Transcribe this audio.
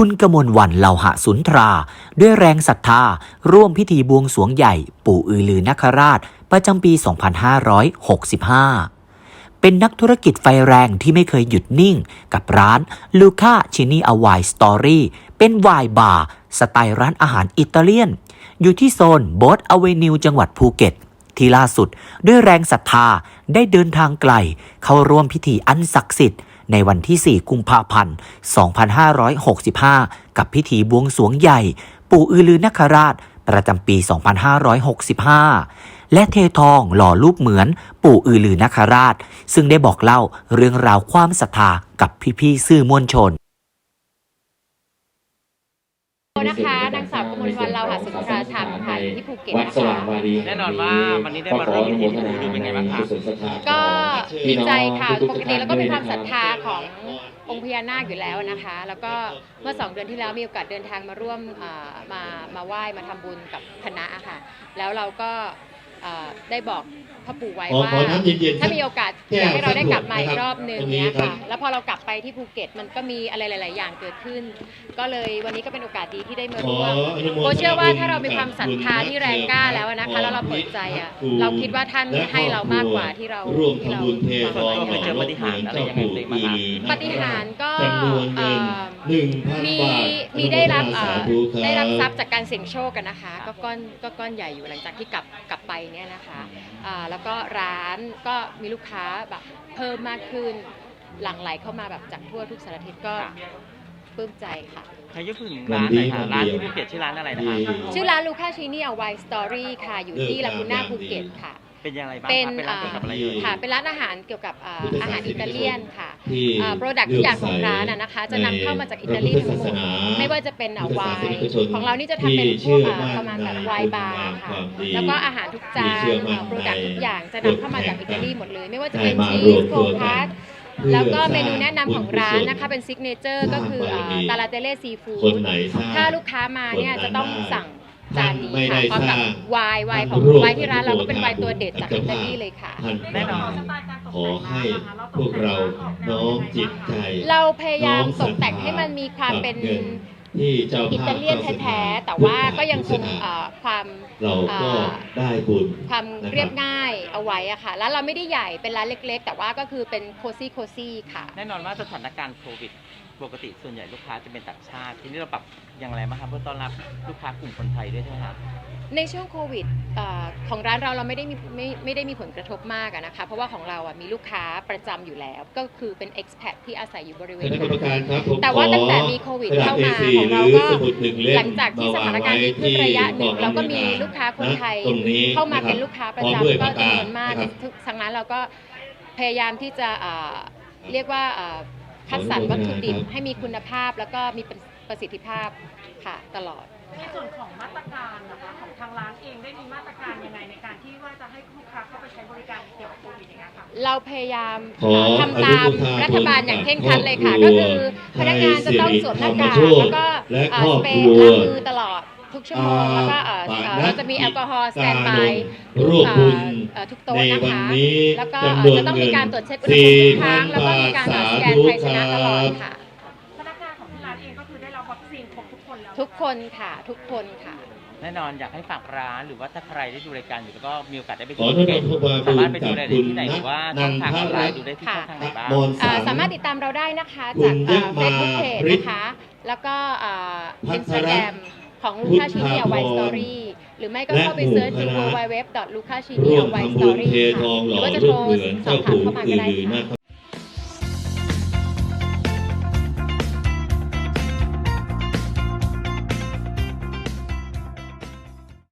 คุณกมลวันเหล่าหะสุนทรา ด้วยแรงศรัทธา ร่วมพิธีบวงสวงใหญ่ ปู่อือลือนคราช ประจำปี 2565 เป็นนักธุรกิจไฟแรงที่ไม่เคยหยุดนิ่ง กับร้านลูคาชินีอวายสตอรี่เป็นวายบาร์สไตล์ร้านอาหารอิตาเลียน อยู่ที่โซนโบสอเวนิวจังหวัดภูเก็ตที่ล่าสุดด้วยแรงศรัทธาได้เดินทางไกล เข้าร่วมพิธีอันศักดิ์สิทธิ์ ในวันที่ 4 กุมภาพันธ์ 2565 กับพิธีบวงสวงใหญ่ ปู่อือลือนคราช ประจำปี 2565 และเททองหล่อรูปเหมือนปู่อือลือนคราช ซึ่งได้บอกเล่าเรื่องราวความศรัทธากับพี่ๆ สื่อมวลชน เก็ตวัดนะสว่างคะวารีแน่นอนว่าวันนี้ได้มาร่วมพิธีที่ดูเป็นไงบ้างครับก็ดีใจค่ะปกติแล้วก็เป็นความศรัทธาขององค์พญานาคอยู่แล้วนะคะ แล้วก็เมื่อสองเดือนที่แล้วมีโอกาสเดินทางมาร่วมเอ่อมามาไหว้มาทำบุญกับคณะอะค่ะ แล้วเราก็เอ่อได้บอก พ่อปู่ไว้ขอว่าขอน้ำเย็นๆถ้ามีโอกาสแก้วอยากให้เราได้สักขวดกลับมาอีกนะครับรอบหนึ่งตรงนี้เนี้ยครัค่ะบแล้วพอเรากลับไปที่ภูเก็ตมันก็มีอะไรหลาย ๆ อย่างเกิดขึ้น ก็เลยวันนี้ก็เป็นโอกาสดีที่ได้มาขอร่วมอนุโมทนาโบเชื่อว่าบุญถ้าเรามีความศรัทธาที่แรงกล้าแล้วนะคะแล้วเราเปิดใจอะเราคิดว่าท่านและให้เรามากกว่าที่เราร่วมที่เราทำบุญเททองเคยเจอปาฏิหาริย์อะไรยังไงบ้างครับปฏิหารย์ก็จำนวนเงินเอ่อ หนึ่งพันมีบาทมีได้รับอนุโมทนาเอ่อสาธุคได้รับทรัพย์จากการเสี่ยงโชคกันนะคะ ก็ก้อนก็ก้อนใหญ่อยู่หลังจากที่กลับกลับไปเนี่ยนะคะอ่าแล้วก็ร้านก็มีลูกค้าแบบเพิ่มมากขึ้นหลั่งไหลเข้ามาแบบจากทั่วทุกสารทิศก็ปลื้มใจค่ะ ใครยกถึงร้านไหนคะร้านที่ภูเก็ตชื่อร้านอะไรนะคะ ชื่อร้านลูคาชินีเอาไวสตอรี่ค่ะ อยู่ที่ลากูน่าภูเก็ตค่ะ เป็นยังไงบ้างเป็นครับเป็นร้านเกี่ยวกับอะไรเอ่ย ค่ะเป็นร้านอาหารเกี่ยวกับอ่าพุทธศาสนิกชนอาหารอิตาเลียนค่ะ ที่โปรดักทุกอย่างของร้านอะนะคะจะนำเข้ามาจากอิตาลีทั้งหมดไม่ว่าจะเป็นอะไวน์ของเรานี่จะทำเป็นพวกอะประมาณแบบไวน์บาร์ค่ะแล้วก็อาหารทุกจานโปรดักทุกอย่างจะนำเข้ามาจากอิตาลีหมดเลย ไม่ว่าจะเป็นชีสโคคัสแล้วก็เมนูแนะนำของร้านนะคะเป็นซิกเนเจอร์ก็คือตาลาเตเล่ซีฟู้คนดไหนสร้างถ้าลูกค้ามาเนี่ยจะต้องสั่ง จานนี้ไม่ค่ะได้พร้อมกับสร้างไวน์ไวน์ของร่วมไวน์ที่ร้านเราก็เป็นไวน์ตัวเด็ดจากอิตาลีเลยค่ะท่านแน่นอนขอให้พวกเราน้อมจิตใจ เราพยายามน้อตกแต่งให้มันมีความเป็นกับงิที่เจ้าอิภาพตาเลียนแท้ๆแต่ว่าก็ยังคงเอ่อความเราก็เอ่อได้บุญความนะครับเรียบง่ายเอาไว้อะค่ะแล้วเราไม่ได้ใหญ่เป็นร้านเล็ก ๆ แต่ว่าก็คือเป็นโคซี่โคซี่ค่ะ แน่นอนว่าสถานการณ์โควิด ปกติส่วนใหญ่ลูกค้าจะเป็นต่างชาติ ทีนี้เราปรับอย่างไรบ้างครับเพื่อต้อนรับลูกค้ากลุ่มคนไทยด้วยใช่ไหมครับ ในช่วงโควิดเอ่อของร้านเราเราไม่ได้มีไม่ไม่ได้มีผลกระทบมากอะนะคะ เพราะว่าของเราอะมีลูกค้าประจำอยู่แล้ว ก็คือเป็น expat ที่อาศัยอยู่บริเวคณณะกรรมนั้นการครับผมแต่ว่าขอตั้งแต่มีโควิดกระดษเข้ามา A4 ของเราหก็สมุดนึ่เล่มหลังจากที่สถานการณ์ดีขึ้นระยะหนึ่งมวเรางก็ไว้มีที่ลูกค้าคนไทยตรงนี้เข้ามาะครับเป็นลูกค้าประพร้อมด้วยจำก็ปากกาจำนวนมากนะครับทุกทั้งนั้นเราก็พยายามที่จะอ่าเรียกว่าอ่า คัดสรรวัตถุดิบให้มีคุณภาพแล้วก็มีประสิทธิภาพค่ะตลอด ในส่วนของมาตรการนะคะของทางร้านเองได้มีมาตรการยังไงในการที่ว่าจะให้ลูกค้าเข้าไปใช้บริการเกี่ยวกับโควิดอย่างเงี้ยค่ะเราพยายามขอทำตามอนุโมทนารัฐบาลอย่างเคร่งครัดเลยค่ะครก็อบครัวคือพนักงานจะต้องสวมหน้ากากไทยสิริธรรมโชติแล้วก็และอ่าครอบสเปรครัย์ว ล้างมือตลอด ทุกชั่วโมงอ่าแล้วก็เอ่อปาเอ่อนัเราดจะมีแอลกอฮอล์สกาแตนบายร่วมบุญทุกโต๊ะในนะวันคะนี้แล้วก็จำนเอ่อวนจะต้องเงิมีนการตรวจเช็คอุณหภูมิทุกครั้งแล้วก็มีการ4,000สแกนไทยชนะตลอดค่ะ พนักงานของที่ร้านเองก็คือได้รับวัคซีนครบทุกคนแล้ว ทุกคนค่ะทุกคนค่ะ แน่นอนอยากให้ฝากร้านหรือว่าถ้าใครได้ดูรายการอยู่แล้วก็มีโอกาสได้ไปขอที่อนุภูโมเก็ตทนาบุญสามารถไปดูรายละเอียดที่ไหนหรือว่าช่องทางออนไลน์ดูได้ที่ค่ะช่องทางไหนบ้างมนเอ่อสันสามารถติดตามเราได้นะคะคุจากณเฟซบุ๊กเพจยะมาฤทธิ์นะคะ แล้วก็พัอินทสตารแกรม ของลูคาชินีเอาไว้สตอรี่หรือไม่ก็เข้าไปเซิร์ชดูและหมู่คณะ www l u c a c h i n i ร่วมเอาไว้สทำตบุอญรี่เทค่ะทองหหล่รืออว่าจะรูโทปรเหมือนสอเจ้าบถามปู่เข้ามาอืก็อได้ลือค่ะนค